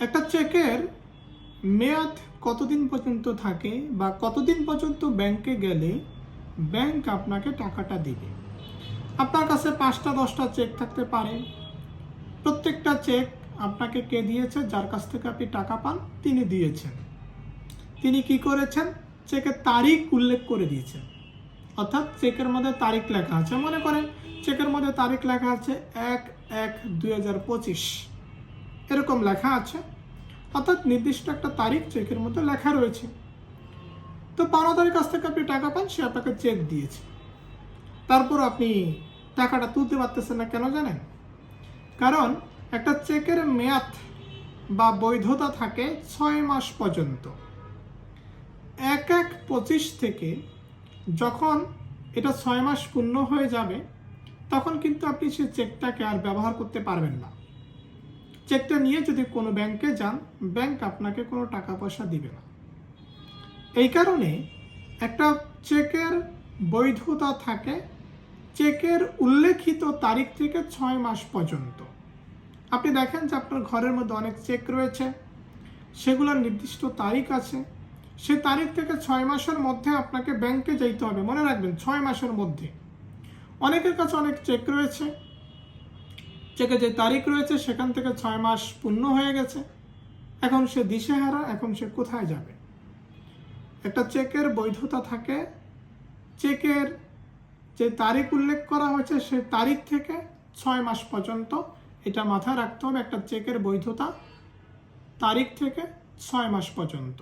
একটা চেকের মেয়াদ কতদিন পর্যন্ত থাকে বা কতদিন পর্যন্ত ব্যাংকে গেলে ব্যাংক আপনাকে টাকাটা দিবে? আপনার কাছে পাঁচটা, দশটা চেক থাকতে পারে। প্রত্যেকটা চেক আপনাকে কে দিয়েছে? যার কাছ থেকে আপনি টাকা পান, তিনি দিয়েছেন। তিনি কি করেছেন? চেকের তারিখ উল্লেখ করে দিয়েছেন। অর্থাৎ চেকের মধ্যে তারিখ লেখা আছে, মনে করেন। চেকের মধ্যে তারিখ লেখা আছে এক এক দুই হাজার পঁচিশ। এরকম লেখা আছে। অর্থাৎ নির্দিষ্ট একটা তারিখ চেকের মধ্যে লেখা রয়েছে। তো পাওনাদারের কাছ থেকে আপনি টাকা পান, সে আপনাকে চেক দিয়েছে। তারপর আপনি টাকাটা তুলতে পারতেছেন না কেন জানেন? কারণ একটা চেকের মেয়াদ বা বৈধতা থাকে ছয় মাস পর্যন্ত। এক এক পঁচিশ থেকে যখন এটা ছয় মাস পূর্ণ হয়ে যাবে, তখন কিন্তু আপনি সে চেকটাকে আর ব্যবহার করতে পারবেন না। চেকটা নিয়ে যদি কোনো ব্যাংকে যান, ব্যাংক আপনাকে কোনো টাকা পয়সা দিবে না। এই কারণে একটা চেকের বৈধতা থাকে, চেকের উল্লেখিত তারিখ থেকে ছয় মাস পর্যন্ত। আপনি দেখেন যে আপনার ঘরের মধ্যে অনেক চেক রয়েছে, সেগুলোর নির্দিষ্ট তারিখ আছে। সে তারিখ থেকে ছয় মাসের মধ্যে আপনাকে ব্যাংকে যেতে হবে। মনে রাখবেন, ছয় মাসের মধ্যে। অনেকের কাছে অনেক চেক রয়েছে চেকে যে তারিখ রয়েছে সেখান থেকে ছয় মাস পূর্ণ হয়ে গেছে। এখন সে দিশেহারা, এখন সে কোথায় যাবে? একটা চেকের বৈধতা থাকে। চেকের যে তারিখ উল্লেখ করা হয়েছে সেই তারিখ থেকে ছয় মাস পর্যন্ত এটা মাথায় রাখতে হবে। একটা চেকের বৈধতা তারিখ থেকে ছয় মাস পর্যন্ত।